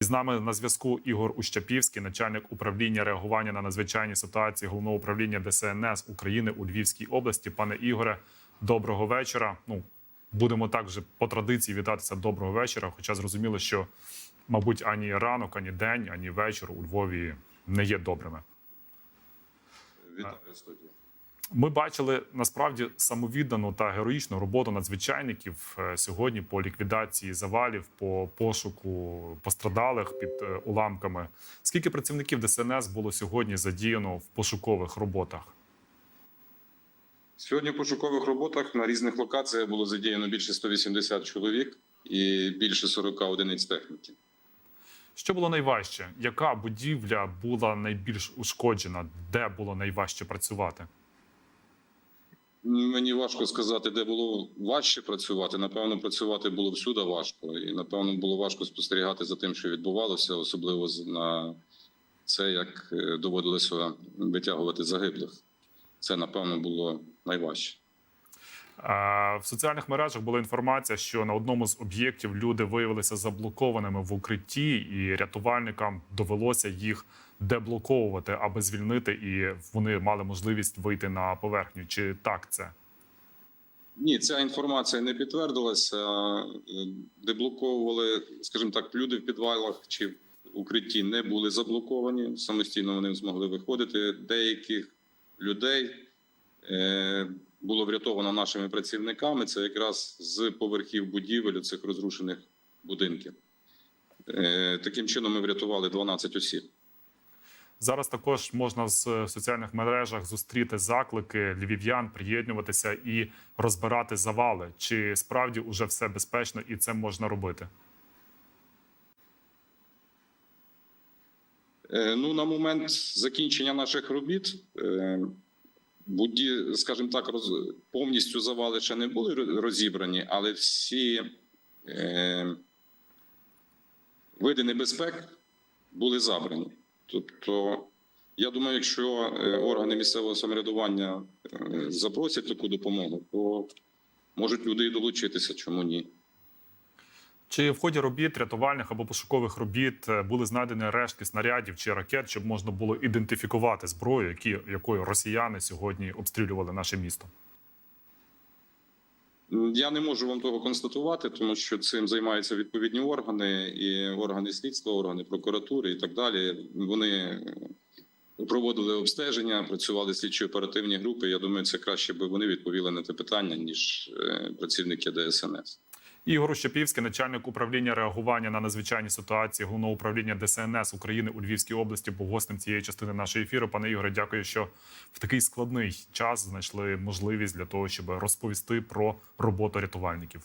З нами на зв'язку Ігор Ущапівський, начальник управління реагування на надзвичайні ситуації головного управління ДСНС України у Львівській області. Пане Ігоре, доброго вечора. Ну будемо так вже по традиції вітатися доброго вечора. Хоча зрозуміло, що, мабуть, ані ранок, ані день, ані вечір у Львові не є добрими. Вітаю студію. Ми бачили насправді самовіддану та героїчну роботу надзвичайників е, сьогодні по ліквідації завалів, по пошуку пострадалих під е, уламками. Скільки працівників ДСНС було сьогодні задіяно в пошукових роботах? Сьогодні в пошукових роботах на різних локаціях було задіяно більше 180 чоловік і більше 40 одиниць техніки. Що було найважче? Яка будівля була найбільш ушкоджена? Де було найважче працювати? Мені важко сказати, де було важче працювати. Напевно, працювати було всюди важко, і напевно було важко спостерігати за тим, що відбувалося, особливо на це, як е, доводилося витягувати загиблих. Це напевно було найважче. В соціальних мережах була інформація, що на одному з об'єктів люди виявилися заблокованими в укритті, і рятувальникам довелося їх деблоковувати, аби звільнити, і вони мали можливість вийти на поверхню. Чи так це? Ні, ця інформація не підтвердилася. Е, Деблоковували, скажімо так, люди в підвалах чи в укритті не були заблоковані. Самостійно вони змогли виходити. Деяких людей е, було врятовано нашими працівниками. Це якраз з поверхів будівель цих розрушених будинків. Е, Таким чином ми врятували 12 осіб. Зараз також можна в соціальних мережах зустріти заклики львів'ян приєднуватися і розбирати завали. Чи справді уже все безпечно і це можна робити? Е, Ну, на момент закінчення наших робіт, е, буді, скажімо так, роз, повністю завали ще не були розібрані, але всі е, види небезпек були забрані. Тобто, я думаю, якщо е, органи місцевого самоврядування е, запросять таку допомогу, то можуть люди і долучитися, чому ні. Чи в ході робіт рятувальних або пошукових робіт е, були знайдені рештки снарядів чи ракет, щоб можна було ідентифікувати зброю, які якою росіяни сьогодні обстрілювали наше місто? Я не можу вам того констатувати, тому що цим займаються відповідні органи, і органи слідства, органи прокуратури і так далі. Вони проводили обстеження, працювали слідчі оперативні групи. Я думаю, це краще би вони відповіли на те питання, ніж е, працівники ДСНС. Ігор Щепівський, начальник управління реагування на надзвичайні ситуації головного управління ДСНС України у Львівській області, був гостем цієї частини нашої ефіру. Пане Ігоре, дякую, що в такий складний час знайшли можливість для того, щоб розповісти про роботу рятувальників.